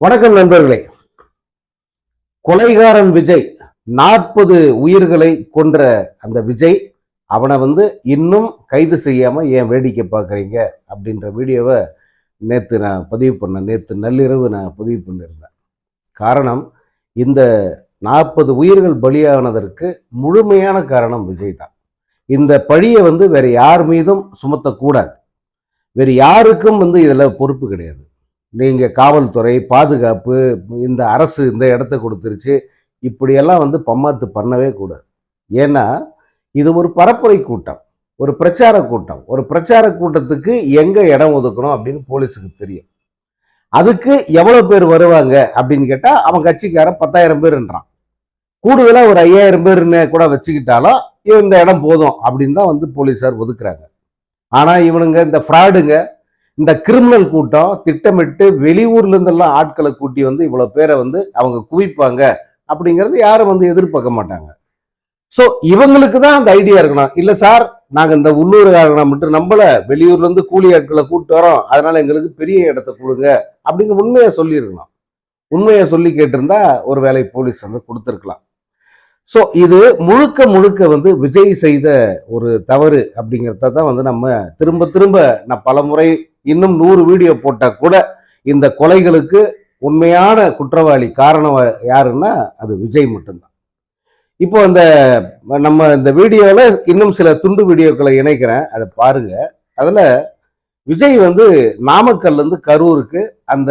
வணக்கம் நண்பர்களே. கொலைகாரன் விஜய் நாற்பது உயிர்களை கொன்ற அந்த விஜய் அவனை வந்து இன்னும் கைது செய்யாம ஏன் வேடிக்கை பார்க்குறீங்க அப்படின்ற வீடியோவை நேற்று நான் பதிவு பண்ணேன் நேற்று நள்ளிரவு நான் பதிவு பண்ணியிருந்தேன். காரணம் இந்த நாற்பது உயிர்கள் பலியானதற்கு முழுமையான காரணம் விஜய் தான். இந்த பழியை வந்து வேறு யார் மீதும் சுமத்தக்கூடாது. வேறு யாருக்கும் வந்து இதில் பொறுப்பு கிடையாது. நீங்கள் காவல்துறை பாதுகாப்பு இந்த அரசு இந்த இடத்த கொடுத்துருச்சு. இப்படியெல்லாம் வந்து பம்மாத்து பண்ணவே கூடாது. ஏன்னா இது ஒரு பரப்புரை கூட்டம் ஒரு பிரச்சார கூட்டம். ஒரு பிரச்சார கூட்டத்துக்கு எங்கே இடம் ஒதுக்கணும் அப்படின்னு போலீஸுக்கு தெரியும். அதுக்கு எவ்வளோ பேர் வருவாங்க அப்படின்னு கேட்டால் அவன் கட்சிக்காரன் பத்தாயிரம் பேருன்றான். கூடுதலாக ஒரு ஐயாயிரம் பேர்னு கூட வச்சுக்கிட்டாலும் இந்த இடம் போதும் அப்படின்னு தான் வந்து போலீஸார் ஒதுக்குறாங்க. ஆனால் இவனுங்க இந்த ஃப்ராடுங்க இந்த கிரிமினல் கூட்டம் திட்டமிட்டு வெளியூர்ல இருந்தெல்லாம் ஆட்களை கூட்டி வந்து இவ்வளவு பேரை வந்து அவங்க குவிப்பாங்க அப்படிங்கிறது யாரும் வந்து எதிர்பார்க்க மாட்டாங்க. ஸோ இவங்களுக்கு தான் அந்த ஐடியா இருக்கணும். இல்லை சார் நாங்கள் இந்த உள்ளூர்காரங்களை மட்டும் நம்பல. வெளியூர்ல இருந்து கூலி ஆட்களை கூப்பிட்டு வரோம். அதனால எங்களுக்கு பெரிய இடத்த கொடுங்க அப்படின்னு உண்மையை சொல்லியிருக்கணும். உண்மையை சொல்லி கேட்டிருந்தா ஒரு வேலை போலீஸ் வந்து கொடுத்துருக்கலாம். ஸோ இது முழுக்க முழுக்க வந்து விஜய் செய்த ஒரு தவறு அப்படிங்கிறத தான் வந்து நம்ம திரும்ப திரும்ப நான் பல முறை இன்னும் நூறு வீடியோ போட்டால் கூட இந்த கொலைகளுக்கு உண்மையான குற்றவாளி காரணம் யாருன்னா அது விஜய் மட்டும்தான். இப்போ அந்த நம்ம இந்த வீடியோவில் இன்னும் சில துண்டு வீடியோக்களை இணைக்கிறேன். அதை பாருங்க. அதில் விஜய் வந்து நாமக்கல்லேருந்து கரூருக்கு அந்த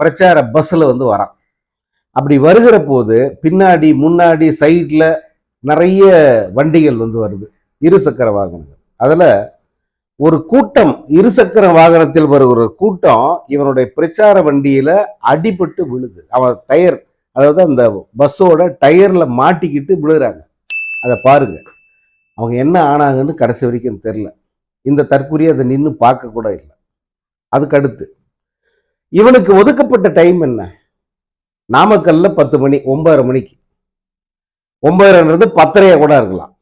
பிரச்சார பஸ்ஸில் வந்து வரான். அப்படி வருகிற போது பின்னாடி முன்னாடி சைடில் நிறைய வண்டிகள் வந்து வருது. இருசக்கர வாகனங்கள். அதில் ஒரு கூட்டம் இருசக்கர வாகனத்தில் வருகிற கூட்டம் இவனுடைய பிரச்சார வண்டியில அடிபட்டு விழுது. அவன் டயர் அதாவது அந்த பஸ்ஸோட டயர்ல மாட்டிக்கிட்டு விழுகிறாங்க அதை பாருங்க. அவங்க என்ன ஆனாங்கன்னு கடைசி வரைக்கும் தெரில இந்த தற்கொலை அதை நின்று பார்க்க கூட இல்லை. அதுக்கு அடுத்து இவனுக்கு ஒதுக்கப்பட்ட டைம் என்ன? நாமக்கல்ல பத்து மணி ஒன்பதரை மணிக்கு. ஒன்பதரைன்றது பத்தரையா கூட இருக்கலாம்.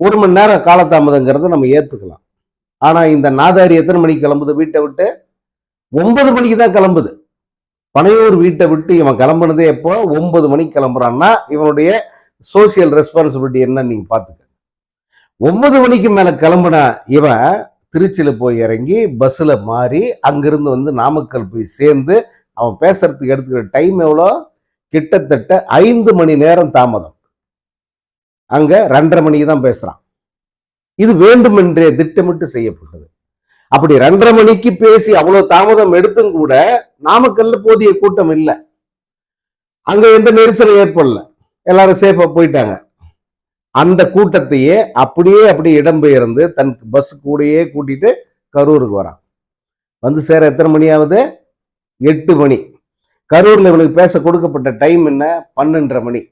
ஒரு மணி நேரம் காலதாமதங்கிறத நம்ம ஏற்றுக்கலாம் ஆனால் இந்த நாதாரி எத்தனை மணிக்கு கிளம்புது? வீட்டை விட்டு ஒன்பது மணிக்கு தான் கிளம்புது. பனையூர் வீட்டை விட்டு இவன் கிளம்புனதே எப்போ? ஒன்பது மணிக்கு கிளம்புறான்னா இவனுடைய சோசியல் ரெஸ்பான்சிபிலிட்டி என்னன்னு நீங்கள் பார்த்துக்க ஒன்பது மணிக்கு மேலே கிளம்புன இவன் திருச்சியில் போய் இறங்கி பஸ்ஸில் மாறி அங்கிருந்து வந்து நாமக்கல் போய் சேர்ந்து அவன் பேசுறதுக்கு எடுத்துக்கிற டைம் எவ்வளோ? கிட்டத்தட்ட ஐந்து மணி நேரம் தாமதம். அங்கே ரெண்டரை மணிக்கு தான் பேசுகிறான் இது வேண்டுமென்றே திட்டமிட்டு செய்யப்பட்டது. அப்படி ரெண்டரை மணிக்கு பேசி அவ்வளவு தாமதம் எடுத்தும் கூட நாமக்கல்ல போதிய கூட்டம் இல்லை. அங்க எந்த நெரிசலும் ஏற்படல. எல்லாரும் சேஃபா போயிட்டாங்க. அந்த கூட்டத்தையே அப்படியே அப்படியே இடம்பெயர்ந்து தன் பஸ் கூடயே கூட்டிட்டு கரூருக்கு வரான். வந்து சேர எத்தனை மணி ஆகுது? எட்டு மணி. கரூர்ல இவனுக்கு பேச கொடுக்கப்பட்ட டைம் என்ன? பன்னெண்டரை மணி.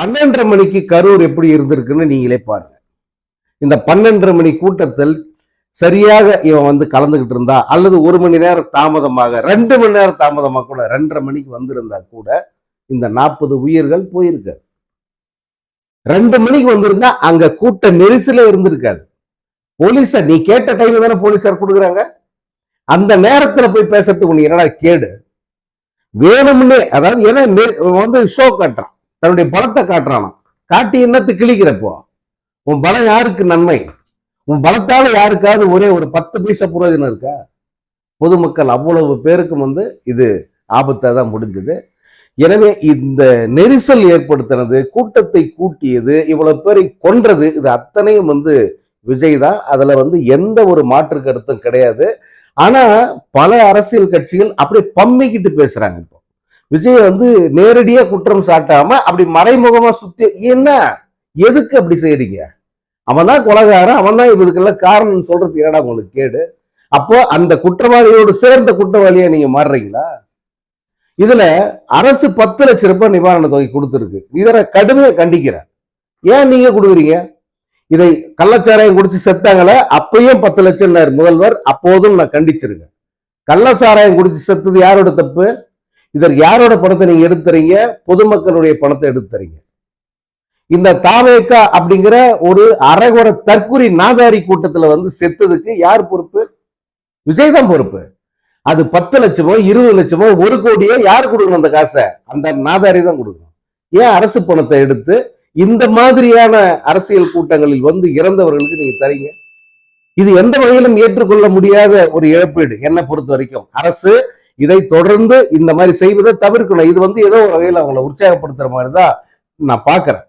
பன்னெண்டரை மணிக்கு கரூர் எப்படி இருந்திருக்குன்னு நீங்களே பாருங்க. இந்த பன்னெண்டரை மணி கூட்டத்தில் சரியாக இவன் வந்து கலந்துகிட்டு இருந்தா அல்லது ஒரு மணி நேரம் தாமதமாக ரெண்டு மணி நேரம் தாமதமாக கூட ரெண்டரை மணிக்கு வந்திருந்தா கூட இந்த நாற்பது உயிர்கள் போயிருக்காது ரெண்டு மணிக்கு வந்திருந்தா அங்க கூட்ட நெரிசலே இருந்திருக்காது. போலீஸார் நீ கேட்ட டைம் தானே போலீஸார் கொடுக்குறாங்க. அந்த நேரத்துல போய் பேசுறதுக்கு உனக்கு என்னடா கேடு? வேணும்னே அதாவது ஏன்னா வந்து ஷோ காட்டுறான். தன்னுடைய பலத்தை காட்டுறானா காட்டி என்னத்து கிழிக்கிறப்போ? உன் பலம் யாருக்கு நன்மை? உன் பலத்தால யாருக்காவது ஒரே ஒரு பத்து பைசா புரோஜனம் இருக்கா? பொதுமக்கள் அவ்வளவு பேருக்கும் வந்து இது ஆபத்தாக தான் முடிஞ்சது. எனவே இந்த நெரிசல் ஏற்படுத்தினது கூட்டத்தை கூட்டியது இவ்வளவு பேரை கொன்றது இது அத்தனையும் வந்து விஜய் தான் அதுல வந்து எந்த ஒரு மாற்று கருத்தும் கிடையாது. ஆனா பல அரசியல் கட்சிகள் அப்படியே பம்மிக்கிட்டு பேசுறாங்க இப்போ. விஜய் வந்து நேரடியா குற்றம் சாட்டாம அப்படி மறைமுகமா சுத்தி என்ன? எதுக்கு அப்படி செய்யறீங்க அவன் தான் கொலகாரன் அவன் தான் இதுக்கெல்லாம் காரணம் சொல்றது என்னடா உங்களுக்கு கேடு? அப்போ அந்த குற்றவாளியோடு சேர்ந்த குற்றவாளியை நீங்க மாறுறீங்களா? இதுல அரசு பத்து லட்சம் ரூபாய் நிவாரண தொகை கொடுத்துருக்கு. இதை கடுமையை கண்டிக்கிறேன் ஏன் நீங்க கொடுக்குறீங்க? இதை கள்ளச்சாராயம் குடிச்சு செத்தாங்களே அப்பயும் பத்து லட்சம் முதல்வர். அப்போதும் நான் கண்டிச்சிருக்கேன். கள்ளச்சாராயம் குடிச்சு செத்தது யாரோட தப்பு? இதற்கு யாரோட பணத்தை நீங்க எடுத்துறீங்க? பொதுமக்களுடைய பணத்தை எடுத்துறீங்க. இந்த தாவேக்கா அப்படிங்கிற ஒரு அரைகுற தற்குறி நாதாரி கூட்டத்துல வந்து செத்ததுக்கு யார் பொறுப்பு? விஜய் தான் பொறுப்பு. அது பத்து லட்சமோ இருபது லட்சமோ ஒரு கோடியோ யார் கொடுக்கணும் அந்த காசை? அந்த நாதாரி தான் கொடுக்கணும். ஏன் அரசு பணத்தை எடுத்து இந்த மாதிரியான அரசியல் கூட்டங்களில் வந்து இறந்தவர்களுக்கு நீங்க தரீங்க? இது எந்த வகையிலும் ஏற்றுக்கொள்ள முடியாத ஒரு இழப்பீடு. என்னை பொறுத்த வரைக்கும் அரசு இதை தொடர்ந்து இந்த மாதிரி செய்வதை தவிர்க்கணும். இது வந்து ஏதோ ஒரு வகையில் அவங்கள உற்சாகப்படுத்துற மாதிரி தான் நான் பார்க்கிறேன்.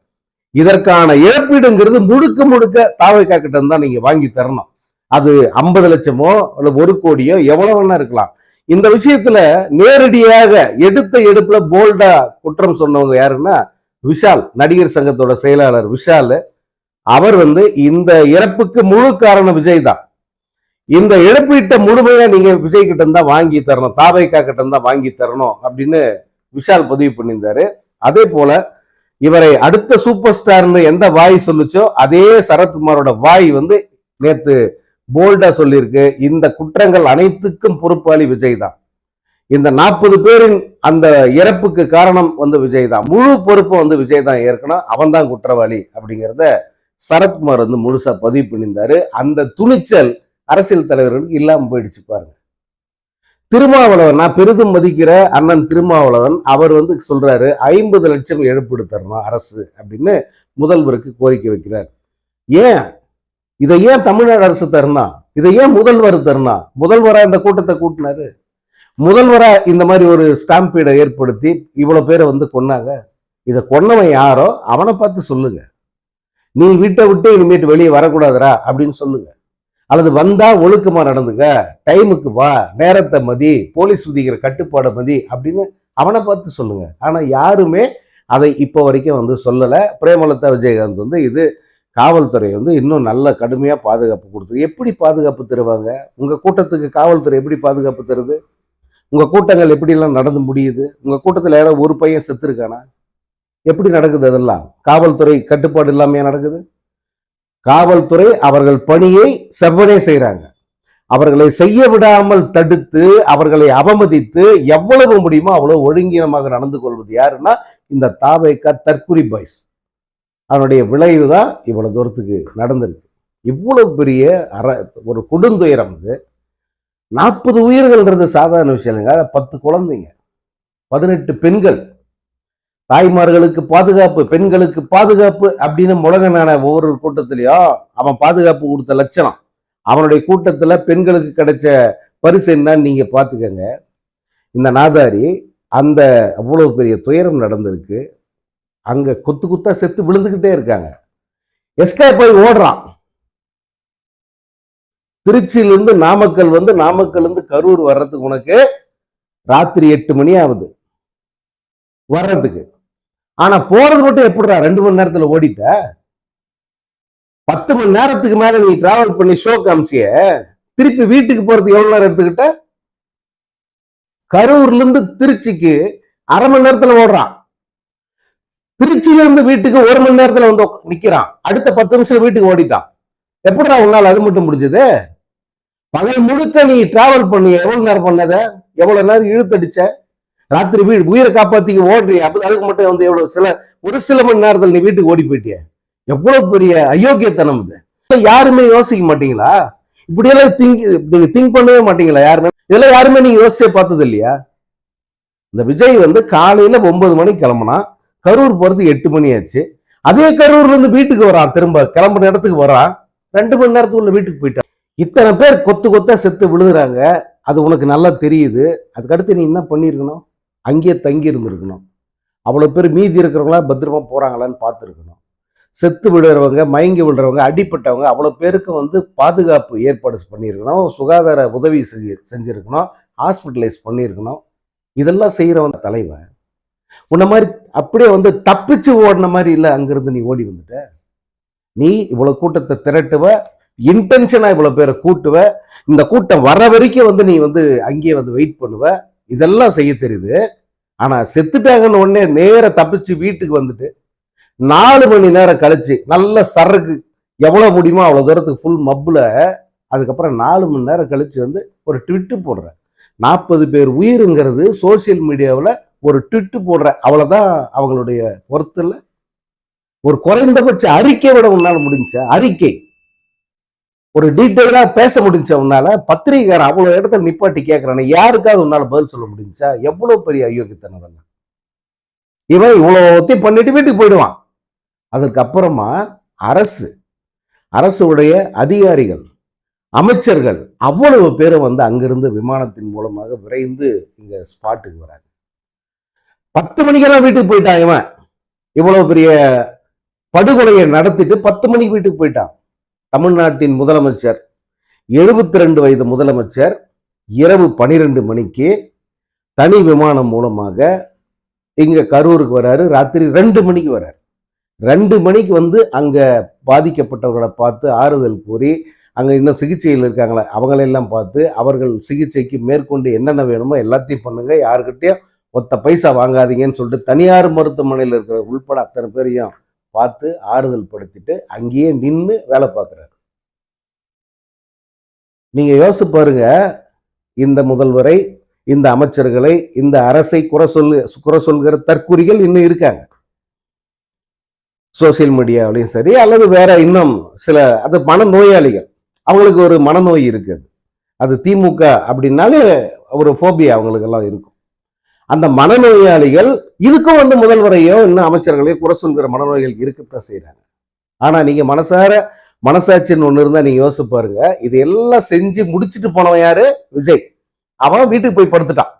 இதற்கான இழப்பீடுங்கிறது முழுக்க முழுக்க தாவைக்கா கிட்ட தான் நீங்க வாங்கி தரணும். அது ஐம்பது லட்சமோ இல்ல ஒரு கோடியோ எவ்வளவு வேணா இருக்கலாம். இந்த விஷயத்துல நேரடியாக எடுத்த எடுப்புல போல்டா குற்றம் சொன்னவங்க யாருன்னா விஷால் நடிகர் சங்கத்தோட செயலாளர் விஷால். அவர் வந்து இந்த இறப்புக்கு முழு காரணம் விஜய் தான். இந்த இழப்பீட்டை முழுமையா நீங்க விஜய் கிட்ட தான் வாங்கி தரணும் தாவைக்கா கிட்ட தான் வாங்கி தரணும் அப்படின்னு விஷால் பதிவு பண்ணியிருந்தாரு. அதே போல இவரை அடுத்த சூப்பர் ஸ்டார்னு எந்த வாய் சொல்லுச்சோ அதே சரத்குமாரோட வாய் வந்து நேத்து போல்டா சொல்லியிருக்கு. இந்த குற்றங்கள் அனைத்துக்கும் பொறுப்பாளி விஜய் தான் இந்த நாற்பது பேரின் அந்த இறப்புக்கு காரணம் வந்து விஜய் தான் முழு பொறுப்பை வந்து விஜய் தான் ஏற்கணும் அவன் தான் குற்றவாளி அப்படிங்கிறத சரத்குமார் வந்து முழுசா பதிவு பண்ணியிருந்தாரு அந்த துணிச்சல் அரசியல் தலைவர்களுக்கு இல்லாமல் போயிடுச்சு பாருங்க. திருமாவளவன் நான் பெரிதும் மதிக்கிற அண்ணன் திருமாவளவன் அவர் வந்து சொல்றாரு ஐம்பது லட்சம் இழப்பீடு தரணும் அரசு அப்படின்னு முதல்வருக்கு கோரிக்கை வைக்கிறார். ஏன்? இதை ஏன் தமிழ்நாடு அரசு தரணும் இதை ஏன் முதல்வர் தரணும் முதல்வரா இந்த கூட்டத்தை கூட்டினாரு. முதல்வரா இந்த மாதிரி ஒரு ஸ்டாம்பீடை ஏற்படுத்தி இவ்வளோ பேரை வந்து கொன்னாங்க. இதை கொன்னவன் யாரோ? அவனை பார்த்து சொல்லுங்க. நீ வீட்டை விட்டு இனிமேட்டு வெளியே வரக்கூடாதுடா அப்படின்னு சொல்லுங்க. அல்லது வந்தா ஒழுக்கமா நடந்துக்க டைமுக்கு வா நேரத்தை மதி போலீஸ் விதிக்கிற கட்டுப்பாடை மதி அப்படின்னு அவனை பார்த்து சொல்லுங்க. ஆனா யாருமே அதை இப்போ வரைக்கும் வந்து சொல்லலை. பிரேமலதா விஜயகாந்த் வந்து இது காவல்துறை வந்து இன்னும் நல்ல கடுமையாக பாதுகாப்பு கொடுத்து எப்படி பாதுகாப்பு தருவாங்க? உங்கள் கூட்டத்துக்கு காவல்துறை எப்படி பாதுகாப்பு தருது? உங்கள் கூட்டங்கள் எப்படிலாம் நடந்து முடியுது? உங்கள் கூட்டத்தில் யாரோ ஒரு பையன் செத்துருக்கானா? எப்படி நடக்குது அதெல்லாம்? காவல்துறை கட்டுப்பாடு இல்லாமையா நடக்குது? காவல்துறை அவர்கள் பணியை செவ்வனே செய்கிறாங்க அவர்களை செய்ய விடாமல் தடுத்து அவர்களை அவமதித்து எவ்வளவு முடியுமோ அவ்வளவு ஒழுங்கீனமாக நடந்து கொள்வது யாருன்னா இந்த தாவைக்கா தற்குறி பாய்ஸ் அதனுடைய விளைவு தான் இவ்வளவு தூரத்துக்கு நடந்திருக்கு. இவ்வளவு பெரிய அற ஒரு கொடுந்துயரம் இது. நாற்பது உயிர்கள்ன்றது சாதாரண விஷயம் இல்லைங்க. பத்து குழந்தைங்க பதினெட்டு பெண்கள். தாய்மார்களுக்கு பாதுகாப்பு பெண்களுக்கு பாதுகாப்பு அப்படின்னு முழங்கனான ஒவ்வொரு கூட்டத்திலையும் அவன் பாதுகாப்பு கொடுத்த லட்சணம். அவனுடைய கூட்டத்துல பெண்களுக்கு கிடைச்ச பரிசு என்னன்னு நீங்க பார்த்துக்கங்க. இந்த நாதாரி அந்த அவ்வளவு பெரிய துயரம் நடந்திருக்கு. அங்க குத்து குத்தா செத்து விழுந்துக்கிட்டே இருக்காங்க. எஸ்கே போய் ஓடுறான். திருச்சியிலிருந்து நாமக்கல் வந்து நாமக்கல்லேருந்து கரூர் வர்றதுக்கு உனக்கு ராத்திரி எட்டு மணி ஆகுது. வர்றதுக்கு. ஆனா போறது மட்டும் எப்படிடா ரெண்டு மணி நேரத்துல ஓடிட்ட? பத்து மணி நேரத்துக்கு மேல நீ டிராவல் பண்ணி ஷோ காமிச்சிய? திருப்பி வீட்டுக்கு போறதுக்கு எவ்வளவு நேரம் எடுத்துக்கிட்ட? கரூர்ல இருந்து திருச்சிக்கு அரை மணி நேரத்துல ஓடுறான். திருச்சியில இருந்து வீட்டுக்கு ஒரு மணி நேரத்துல வந்து நிக்கிறான். அடுத்த பத்து நிமிஷம் வீட்டுக்கு ஓடிட்டான். எப்படிடா உன்னால அது மட்டும் முடிஞ்சது? பகல் முழுக்க நீ டிராவல் பண்ணி எவ்வளவு நேரம் பண்ணத? எவ்வளவு நேரம் இழுத்தடிச்ச? ராத்திரி வீடு உயிரை காப்பாத்திக்க ஓடுறிய. அப்படி அதுக்கு மட்டும் வந்து எவ்வளவு சில ஒரு சில மணி நேரத்தில் நீ வீட்டுக்கு ஓடி போயிட்டிய. எவ்வளவு பெரிய அயோக்கியத்தனம் இது. யாருமே யோசிக்க மாட்டீங்களா? இப்படியெல்லாம் திங்க் நீங்க திங்க் பண்ணவே மாட்டீங்களா? யாருமே? இதெல்லாம் யாருமே நீங்க யோசிச்சே பார்த்தது இல்லையா? இந்த விஜய் வந்து காலையில ஒன்பது மணிக்கு கிளம்புனா கரூர் போறது எட்டு மணி ஆச்சு. அதே கரூர்ல இருந்து வீட்டுக்கு வரான். திரும்ப கிளம்புன இடத்துக்கு வரான். ரெண்டு மணி நேரத்துக்குள்ள வீட்டுக்கு போயிட்டான். இத்தனை பேர் கொத்து கொத்தா செத்து விழுகுறாங்க. அது உனக்கு நல்லா தெரியுது. அதுக்கடுத்து நீ என்ன பண்ணியிருக்கணும்? அங்கேயே தங்கி இருந்திருக்கணும். அவ்வளோ பேர் மீதி இருக்கிறவங்களா பத்திரமா போகிறாங்களான்னு பார்த்துருக்கணும். செத்து விழுறவங்க மயங்கி விழுறவங்க அடிப்பட்டவங்க அவ்வளோ பேருக்கு வந்து பாதுகாப்பு ஏற்பாடு பண்ணியிருக்கணும். சுகாதார உதவி செஞ்சு செஞ்சுருக்கணும். ஹாஸ்பிட்டலைஸ் பண்ணியிருக்கணும். இதெல்லாம் செய்கிறவன் தலைவன். உன்ன மாதிரி அப்படியே வந்து தப்பிச்சு ஓடின மாதிரி இல்லை அங்கேருந்து நீ ஓடி வந்துட்ட. நீ இவ்வளோ கூட்டத்தை திரட்டுவ இன்டென்ஷனாக இவ்வளோ பேரை கூட்டுவ இந்த கூட்டம் வர வரைக்கும் வந்து நீ வந்து அங்கேயே வந்து வெயிட் பண்ணுவ. இதெல்லாம் செய்ய தெரியுது. ஆனால் செத்துட்டாங்கன்னு உடனே நேர தப்பிச்சு வீட்டுக்கு வந்துட்டு நாலு மணி நேரம் கழிச்சு நல்ல சரக்கு எவ்வளோ முடியுமோ அவ்வளோ தூரத்துக்கு ஃபுல் மப்பில் அதுக்கப்புறம் நாலு மணி நேரம் கழிச்சு வந்து ஒரு ட்விட்டு போடுற. நாற்பது பேர் உயிருங்கிறது சோசியல் மீடியாவில் ஒரு ட்விட்டு போடுற. அவ்வளோதான் அவங்களுடைய பொறுத்தில் ஒரு குறைந்தபட்ச அறிக்கை விட உன்னால் முடிஞ்ச அறிக்கை. ஒரு டீட்டெயிலாக பேச முடிஞ்ச உன்னால பத்திரிகைக்காரன் அவ்வளோ இடத்துல நிப்பாட்டி கேட்குறானே யாருக்காவது உன்னால பதில் சொல்ல முடிஞ்சா எவ்வளோ பெரிய அயோக்கியத்தனம் அதெல்லாம்? இவன் இவ்வளோத்தையும் பண்ணிட்டு வீட்டுக்கு போயிடுவான். அதற்கு அப்புறமா அரசு அரசுடைய அதிகாரிகள் அமைச்சர்கள் அவ்வளவு பேரும் வந்து அங்கிருந்து விமானத்தின் மூலமாக விரைந்து இங்க ஸ்பாட்டுக்கு வராங்க. பத்து மணிக்கெல்லாம் வீட்டுக்கு போயிட்டான் இவன். இவ்வளவு பெரிய படுகொலையை நடத்திட்டு பத்து மணிக்கு வீட்டுக்கு போயிட்டான். தமிழ்நாட்டின் முதலமைச்சர் எழுபத்தி ரெண்டு வயது முதலமைச்சர் இரவு பனிரெண்டு மணிக்கு தனி விமானம் மூலமாக இங்கே கரூருக்கு வராரு. ராத்திரி ரெண்டு மணிக்கு வராரு. ரெண்டு மணிக்கு வந்து அங்கே பாதிக்கப்பட்டவர்களை பார்த்து ஆறுதல் கூறி அங்கே இன்னும் சிகிச்சையில் இருக்காங்களே அவங்களெல்லாம் பார்த்து அவர்கள் சிகிச்சைக்கு மேற்கொண்டு என்னென்ன வேணுமோ எல்லாத்தையும் பண்ணுங்கள் யாருக்கிட்டேயும் ஒத்த பைசா வாங்காதீங்கன்னு சொல்லிட்டு தனியார் மருத்துவமனையில் இருக்கிற உள்பட அத்தனை பேரையும் பார்த்து ஆறுதல் படுத்திட்டு அங்கேயே நின்று வேலை பார்க்குறாரு. நீங்க யோசிச்சு பாருங்க இந்த முதல்வரை இந்த அமைச்சர்களை இந்த அரசை குறை சொல்லு குறை சொல்கிற தற்குறிகள் இன்னும் இருக்காங்க. சோசியல் மீடியாவிலையும் சரி அல்லது வேற இன்னும் சில அது மனநோயாளிகள். அவங்களுக்கு ஒரு மனநோய் இருக்குது. அது திமுக அப்படின்னாலே ஒரு ஃபோபியா அவங்களுக்கெல்லாம் இருக்கும். அந்த மனநோயாளிகள் இதுக்கும் வந்து முதல்வரையோ இன்னும் அமைச்சர்களையோ குறை சொல்கிற மனநோய்கள் இருக்கத்தான் செய்கிறாங்க ஆனால் நீங்கள் மனசார மனசாட்சின்னு ஒன்று இருந்தால் நீங்கள் யோசிச்சு பாருங்க. இது எல்லாம் செஞ்சு முடிச்சுட்டு போனவன் யாரு? விஜய். அவன் வீட்டுக்கு போய் படுத்துட்டான்.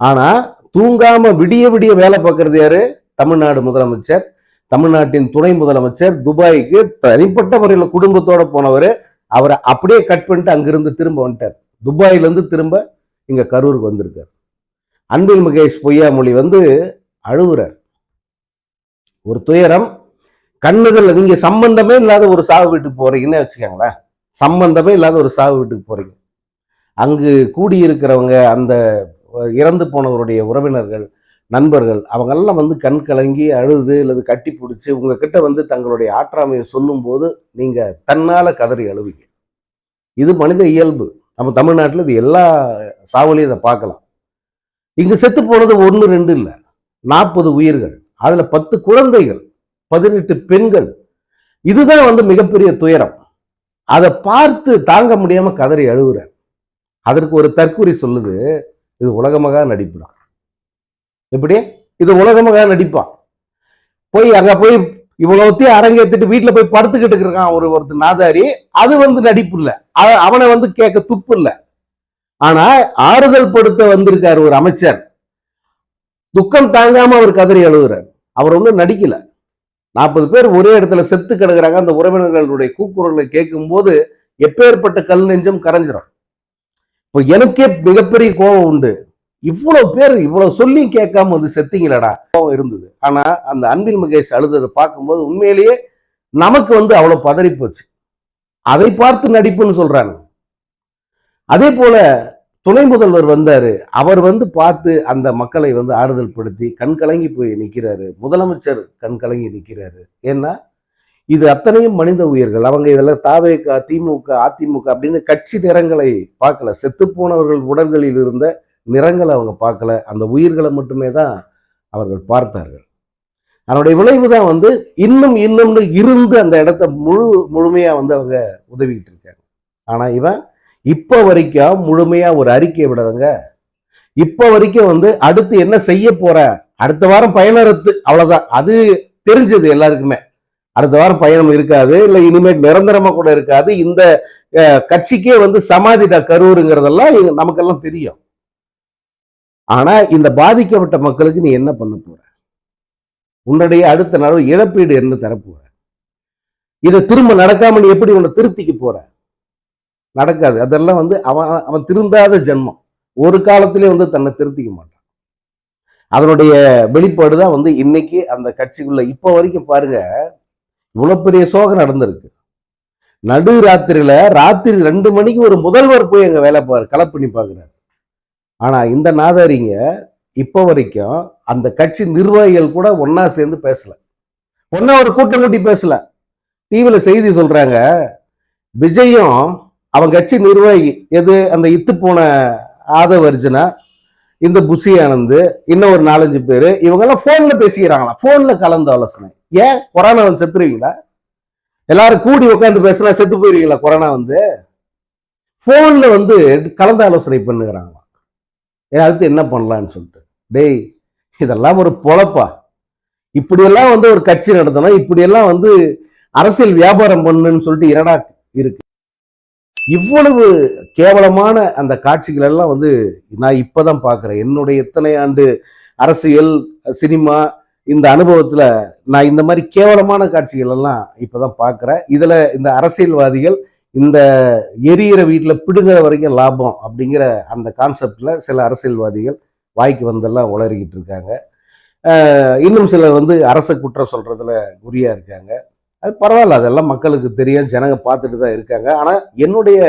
ஆனால் தூங்காமல் விடிய விடிய வேலை பார்க்கறது யாரு? தமிழ்நாடு முதலமைச்சர் தமிழ்நாட்டின் துணை முதலமைச்சர் துபாய்க்கு தனிப்பட்ட முறையில் குடும்பத்தோட போனவர். அவரை அப்படியே கட் பண்ணிட்டு அங்கிருந்து திரும்ப வந்துட்டார். துபாயிலேருந்து திரும்ப இங்கே கரூருக்கு வந்திருக்கார். அன்பில் முகேஷ் பொய்யாமொழி வந்து அழுகுறார் ஒரு துயரம் கண்ணுதல் நீங்க சம்பந்தமே இல்லாத ஒரு சாவு வீட்டுக்கு போறீங்கன்னு வச்சுக்கோங்களேன். சம்பந்தமே இல்லாத ஒரு சாவு வீட்டுக்கு போறீங்க. அங்கு கூடியிருக்கிறவங்க அந்த இறந்து போனவருடைய உறவினர்கள் நண்பர்கள் அவங்கெல்லாம் வந்து கண் கலங்கி அழுது அல்லது கட்டி பிடிச்சி உங்ககிட்ட வந்து தங்களுடைய ஆற்றாமையை சொல்லும்போது நீங்கள் தன்னால் கதறி அழுவீங்க. இது மனித இயல்பு. நம்ம தமிழ்நாட்டில் இது எல்லா சாவலையும் இதை பார்க்கலாம். இங்கே செத்து போனது ஒன்று ரெண்டு இல்லை. நாற்பது உயிர்கள் அதில் பத்து குழந்தைகள் பதினெட்டு பெண்கள். இதுதான் வந்து மிகப்பெரிய துயரம். அதை பார்த்து தாங்க முடியாம கதறி அழுகுறேன் அதற்கு ஒரு தற்கூரி சொல்லுது இது உலகமகா நடிப்புதான் எப்படி? இது உலகமகா நடிப்பான் போய் அங்க போய் இவ்வளவுத்தையும் அரங்கேற்றிட்டு வீட்டுல போய் படுத்துக்கிட்டு இருக்கான் ஒரு ஒருத்தர் நாதாரி. அது வந்து நடிப்பு இல்லை. அவ- அவனை வந்து கேட்க துப்பு இல்லை. ஆனா ஆறுதல் படுத்த வந்திருக்காரு ஒரு அமைச்சர். துக்கம் தாங்காம அவர் கதறி எழுதுறார் அவர் ஒன்றும் நடிக்கல. நாற்பது பேர் ஒரே இடத்துல செத்து கிடக்குறாங்க. அந்த உறவினர்களுடைய கூக்குரலை கேட்கும்போது எப்பேற்பட்ட கல் நெஞ்சம் கரைஞ்சிடும் இப்போ எனக்கே மிகப்பெரிய கோபம் உண்டு. இவ்வளவு பேர் இவ்வளவு சொல்லி கேட்காம வந்து செத்தீங்களடா. கோபம் இருந்தது. ஆனா அந்த அன்பில் மகேஷ் அழுததை பார்க்கும்போது உண்மையிலேயே நமக்கு வந்து அவ்வளவு பதறி போச்சு அதை பார்த்து நடிப்புன்னு சொல்றாங்க. அதே போல துணை முதல்வர் வந்தார். அவர் வந்து பார்த்து அந்த மக்களை வந்து ஆறுதல் படுத்தி கண் கலங்கி போய் நிற்கிறாரு முதலமைச்சர் கண் கலங்கி நிக்கிறாரு. ஏன்னா இது அத்தனையும் மனித உயிர்கள். அவங்க இதெல்லாம் தாவேக திமுக அதிமுக அப்படின்னு கட்சி நிறங்களை பார்க்கல. செத்துப்போனவர்கள் உடல்களில் இருந்த நிறங்களை அவங்க பார்க்கல. அந்த உயிர்களை மட்டுமே தான் அவர்கள் பார்த்தார்கள். அதனுடைய விளைவு தான் வந்து இன்னும் இன்னும்னு இருந்து அந்த இடத்த முழு முழுமையாக வந்து அவங்க உதவிக்கிட்டு இருக்காங்க. ஆனால் இவன் இப்போ வரைக்கும் முழுமையா ஒரு அறிக்கை விடுறதுங்க இப்போ வரைக்கும் வந்து அடுத்து என்ன செய்ய போற? அடுத்த வாரம் பயணத்து அவ்வளோதான் அவ்வளவுதான். அது தெரிஞ்சது எல்லாருக்குமே. அடுத்த வாரம் பயணம் இருக்காது இல்ல இனிமேல் நிரந்தரமா கூட இருக்காது. இந்த கட்சிக்கே வந்து சமாதிடா கரூருங்கிறதெல்லாம் நமக்கெல்லாம் தெரியும். ஆனா இந்த பாதிக்கப்பட்ட மக்களுக்கு நீ என்ன பண்ண போற? உன்னுடைய அடுத்த நாள் இழப்பீடு என்ன தரப்போற? இதை திரும்ப நடக்காம நீ எப்படி உன்னை திருத்திக்க போற? நடக்காது. அதெல்லாம் வந்து அவன் அவன் திருந்தாத ஜென்மம். ஒரு காலத்திலே வந்து தன்னை திருத்திக்க மாட்டான். அதனுடைய வெளிப்பாடு தான் வந்து இன்னைக்கு அந்த கட்சிக்குள்ள. இப்போ வரைக்கும் பாருங்க இவ்வளோ பெரிய சோகம் நடந்திருக்கு. நடு ராத்திரியில ராத்திரி ரெண்டு மணிக்கு ஒரு முதல்வர் போய் எங்க வேலை பாரு கலப்பண்ணி பார்க்குறாரு ஆனா இந்த நாதாரிங்க இப்போ வரைக்கும் அந்த கட்சி நிர்வாகிகள் கூட ஒன்னா சேர்ந்து பேசல. ஒன்னா ஒரு கூட்டம் கூட்டி பேசல. டிவியில செய்தி சொல்றாங்க. விஜயும் அவன் கட்சி நிர்வாகி எது? அந்த இத்து போன ஆதவ அர்ஜுனா இந்த புசி ஆனந்து இன்னும் ஒரு நாலஞ்சு பேர் இவங்கெல்லாம் ஃபோனில் பேசிக்கிறாங்களாம். ஃபோனில் கலந்து ஆலோசனை. ஏன்? கொரோனா வந்து செத்துருவீங்களா? எல்லாரும் கூடி உட்காந்து பேசினா செத்து போயிருவீங்களா கொரோனா வந்து? ஃபோனில் வந்து கலந்து ஆலோசனை பண்ணுகிறாங்களாம். ஏன் அடுத்து என்ன பண்ணலான்னு சொல்லிட்டு. டேய் இதெல்லாம் ஒரு பொழப்பா. இப்படியெல்லாம் வந்து ஒரு கட்சி நடத்தணும். இப்படியெல்லாம் வந்து அரசியல் வியாபாரம் பண்ணுன்னு சொல்லிட்டு இரடா இருக்கு. இவ்வளவு கேவலமான அந்த காட்சிகள் எல்லாம் வந்து நான் இப்பதான் பார்க்குறேன். என்னுடைய எத்தனை ஆண்டு அரசியல் சினிமா இந்த அனுபவத்துல நான் இந்த மாதிரி கேவலமான காட்சிகள் எல்லாம் இப்பதான் பார்க்குறேன். இதுல இந்த அரசியல்வாதிகள் இந்த எரியிற வீட்டில் பிடுங்குற வரைக்கும் லாபம் அப்படிங்கிற அந்த கான்செப்டில் சில அரசியல்வாதிகள் வாய்க்கு வந்தெல்லாம் உளறிக்கிட்டு இருக்காங்க. இன்னும் சிலர் வந்து அரச குற்றம் சொல்றதுல குறியாக இருக்காங்க. அது பரவாயில்ல அதெல்லாம் மக்களுக்கு தெரியும் ஜனங்க பார்த்துட்டு தான் இருக்காங்க. ஆனால் என்னுடைய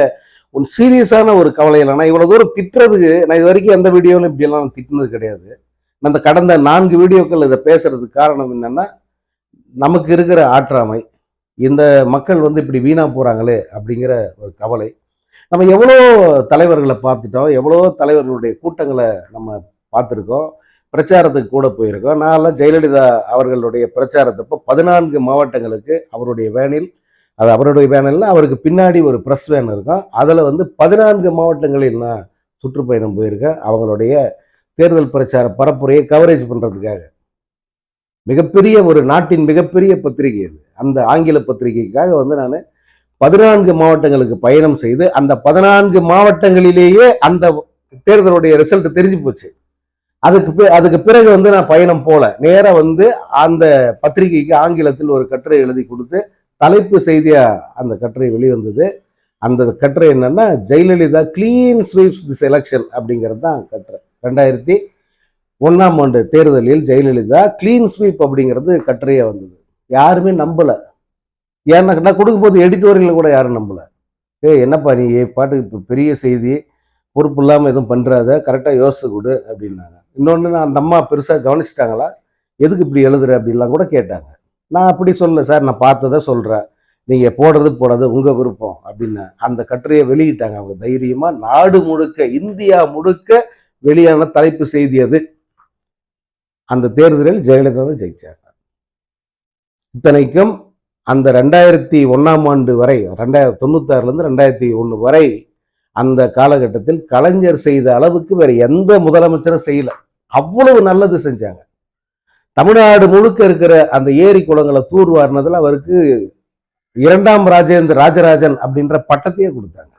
ஒரு சீரியஸான ஒரு கவலை இல்லைன்னா இவ்வளோ தூரம் திட்டுறதுக்கு நான் இது வரைக்கும் எந்த வீடியோவிலும் இப்படியெல்லாம் நான் திட்டினது கிடையாது. நான் இந்த கடந்த நான்கு வீடியோக்கள் இதை பேசுறதுக்கு காரணம் என்னென்னா நமக்கு இருக்கிற ஆற்றாமை இந்த மக்கள் வந்து இப்படி வீணாக போகிறாங்களே அப்படிங்கிற ஒரு கவலை. நம்ம எவ்வளோ தலைவர்களை பார்த்துட்டோம் எவ்வளோ தலைவர்களுடைய கூட்டங்களை நம்ம பார்த்துருக்கோம் பிரச்சாரத்துக்கு கூட போயிருக்கோம். நான்லாம் ஜெயலலிதா அவர்களுடைய பிரச்சாரத்தப்போ பதினான்கு மாவட்டங்களுக்கு அவருடைய வேனில் அது அவருடைய வேனில் அவருக்கு பின்னாடி ஒரு ப்ரெஸ் வேன் இருக்கும். அதில் வந்து பதினான்கு மாவட்டங்களில் நான் சுற்றுப்பயணம் போயிருக்கேன். அவங்களுடைய தேர்தல் பிரச்சார பரப்புரையை கவரேஜ் பண்ணுறதுக்காக மிகப்பெரிய ஒரு நாட்டின் மிகப்பெரிய பத்திரிகை அது. அந்த ஆங்கில பத்திரிகைக்காக வந்து நான் பதினான்கு மாவட்டங்களுக்கு பயணம் செய்து அந்த பதினான்கு மாவட்டங்களிலேயே அந்த தேர்தலுடைய ரிசல்ட் தெரிஞ்சு போச்சு. அதுக்கு பி- அதுக்கு பிறகு வந்து நான் பயணம் போல. நேராக வந்து அந்த பத்திரிகைக்கு ஆங்கிலத்தில் ஒரு கட்டுரை எழுதி கொடுத்து தலைப்பு செய்தியாக அந்த கட்டுரை வெளிவந்தது. அந்த கட்டுரை என்னன்னா Jayalalithaa clean sweeps this election அப்படிங்கிறது தான் கட்டுரை. ரெண்டாயிரத்தி ஒன்றாம் ஆண்டு தேர்தலில் ஜெயலலிதா கிளீன் ஸ்வீப் அப்படிங்கிறது கட்டுரையாக வந்தது. யாருமே நம்பலை. ஏன்னா நான் கொடுக்கும்போது எடிட்டோரியல் கூட யாரும் நம்பலை. ஏய் என்னப்பா நீ? பாட்டுக்கு இப்போ பெரிய செய்தி பொறுப்பு இல்லாமல் எதுவும் பண்ணுறாத கரெக்டாக யோசிச்சு கொடு அப்படின்னாங்க. இன்னொன்று நான் அந்த அம்மா பெருசாக கவனிச்சிட்டாங்களா? எதுக்கு இப்படி எழுதுற அப்படின்லாம் கூட கேட்டாங்க. நான் அப்படி சொல்லல சார் நான் பார்த்ததை சொல்கிறேன் நீங்கள் போடுறது போடாது உங்கள் விருப்பம். அப்படின்னு அந்த கட்டுரையை வெளியிட்டாங்க. அவங்க தைரியமாக நாடு முழுக்க இந்தியா முழுக்க வெளியான தலைப்பு செய்தி அது. அந்த தேர்தலில் ஜெயலலிதா தான் ஜெயிச்சாங்க இத்தனைக்கும் அந்த ரெண்டாயிரத்தி ஒன்றாம் ஆண்டு வரை ரெண்டாயிரத்தி தொண்ணூத்தாறுலேருந்து ரெண்டாயிரத்தி ஒன்று வரை அந்த காலகட்டத்தில் கலைஞர் செய்த அளவுக்கு வேற எந்த முதலமைச்சரும் செய்யல. அவ்வளவு நல்லது செஞ்சாங்க. தமிழ்நாடு முழுக்க இருக்கிற அந்த ஏரி குளங்களை தூர்வாரினதுல அவருக்கு இரண்டாம் ராஜேந்திர ராஜராஜன் அப்படின்ற பட்டத்தையே கொடுத்தாங்க.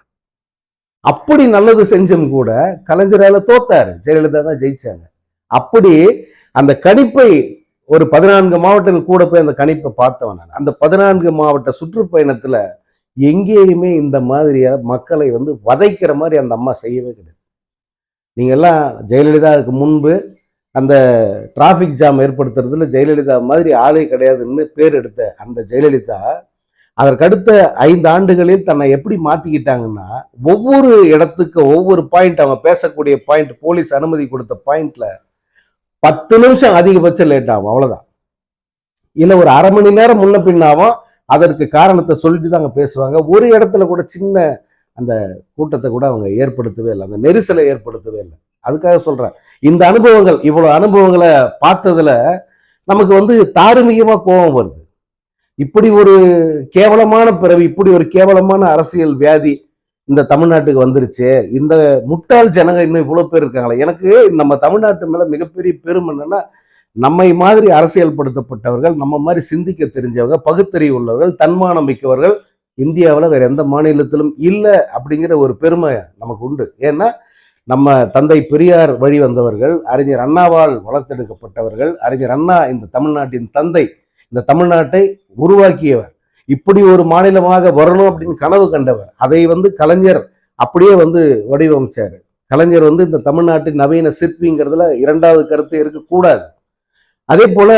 அப்படி நல்லது செஞ்சும் கூட கலைஞரால தோத்தாரு. ஜெயலலிதா தான் ஜெயிச்சாங்க. அப்படி அந்த கணிப்பை ஒரு பதினான்கு மாவட்டங்கள் கூட போய் அந்த கணிப்பை பார்த்தவன் அந்த பதினான்கு மாவட்ட சுற்றுப்பயணத்துல எங்கேயுமே இந்த மாதிரியான மக்களை வந்து வதைக்கிற மாதிரி அந்த அம்மா செய்யவே கிடையாது. நீங்கள் எல்லாம் ஜெயலலிதாவுக்கு முன்பு அந்த டிராஃபிக் ஜாம் ஏற்படுத்துறதுல ஜெயலலிதா மாதிரி ஆளே கிடையாதுன்னு பேர் எடுத்த அந்த ஜெயலலிதா அதற்கடுத்த ஐந்து ஆண்டுகளில் தன்னை எப்படி மாற்றிக்கிட்டாங்கன்னா ஒவ்வொரு இடத்துக்கு ஒவ்வொரு பாயிண்ட் அவங்க பேசக்கூடிய பாயிண்ட் போலீஸ் அனுமதி கொடுத்த பாயிண்ட்ல பத்து நிமிஷம் அதிகபட்சம் லேட் ஆகும் அவ்வளோதான் இல்லை ஒரு அரை மணி நேரம் முன்ன பின்னாவும் அதற்கு காரணத்தை சொல்லிட்டு தான் பேசுவாங்க. ஒரு இடத்துல கூட சின்ன அந்த கூட்டத்தை கூட அவங்க ஏற்படுத்தவே இல்லை. அந்த நெரிசலை ஏற்படுத்தவே இல்லை. அதுக்காக சொல்கிறேன் இந்த அனுபவங்கள் இவ்வளவு அனுபவங்களை பார்த்ததுல நமக்கு வந்து தார்மீகமா கோபம் வருது. இப்படி ஒரு கேவலமான பிறவி இப்படி ஒரு கேவலமான அரசியல் வியாதி இந்த தமிழ்நாட்டுக்கு வந்துருச்சு. இந்த முட்டாள் ஜனங்க இன்னும் இவ்வளவு பேர் இருக்காங்களே. எனக்கு நம்ம தமிழ்நாட்டு மேல மிகப்பெரிய பெருமை என்னன்னா நம்மை மாதிரி அரசியல்படுத்தப்பட்டவர்கள் நம்ம மாதிரி சிந்திக்க தெரிஞ்சவங்க பகுத்தறிவு உள்ளவர்கள் தன்மானம் மிக்கவர்கள் இந்தியாவில் வேற எந்த மாநிலத்திலும் இல்லை அப்படிங்கிற ஒரு பெருமை நமக்கு உண்டு. ஏன்னா நம்ம தந்தை பெரியார் வழி வந்தவர்கள் அறிஞர் அண்ணாவால் வளர்த்தெடுக்கப்பட்டவர்கள் அறிஞர் அண்ணா இந்த தமிழ்நாட்டின் தந்தை இந்த தமிழ்நாட்டை உருவாக்கியவர். இப்படி ஒரு மாநிலமாக வரணும் அப்படின்னு கனவு கண்டவர். அதை வந்து கலைஞர் அப்படியே வந்து வடிவமைச்சார். கலைஞர் வந்து இந்த தமிழ்நாட்டின் நவீன சிற்பிங்கிறதுல இரண்டாவது கருத்து இருக்கக்கூடாது. அதே போல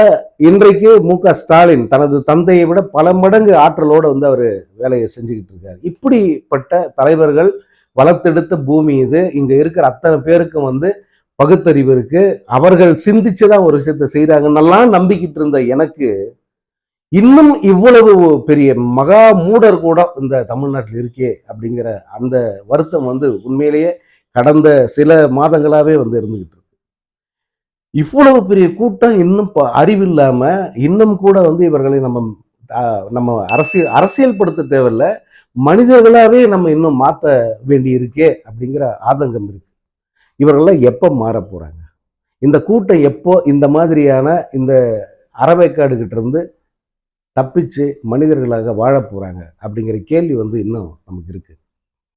இன்றைக்கு மு க ஸ்டாலின் தனது தந்தையை விட பல மடங்கு ஆற்றலோடு வந்து அவர் வேலையை செஞ்சுக்கிட்டு இருக்காரு. இப்படிப்பட்ட தலைவர்கள் வளர்த்தெடுத்த பூமி இது. இங்கே இருக்கிற அத்தனை பேருக்கும் வந்து பகுத்தறிவு இருக்கு. அவர்கள் சிந்திச்சுதான் ஒரு விஷயத்த செய்கிறாங்கன்னெல்லாம் நம்பிக்கிட்டு இருந்த எனக்கு இன்னும் இவ்வளவு பெரிய மகா மூடர் கூட இந்த தமிழ்நாட்டில் இருக்கே அப்படிங்கிற அந்த வருத்தம் வந்து உண்மையிலேயே கடந்த சில மாதங்களாகவே வந்து இருந்துகிட்டு இவ்வளவு பெரிய கூட்டம் இன்னும் ப- அறிவில்லாம இன்னும் கூட வந்து இவர்களை நம்ம நம்ம அரசியல் அரசியல்படுத்த தேவையில்ல. மனிதர்களாவே நம்ம இன்னும் மாற்ற வேண்டி இருக்கே அப்படிங்கிற ஆதங்கம் இருக்கு. இவர்கள்லாம் எப்போ மாற போறாங்க? இந்த கூட்டம் எப்போ இந்த மாதிரியான இந்த அறவைக்காடு இருந்து தப்பிச்சு மனிதர்களாக வாழ போறாங்க அப்படிங்கிற கேள்வி வந்து இன்னும் நமக்கு இருக்குது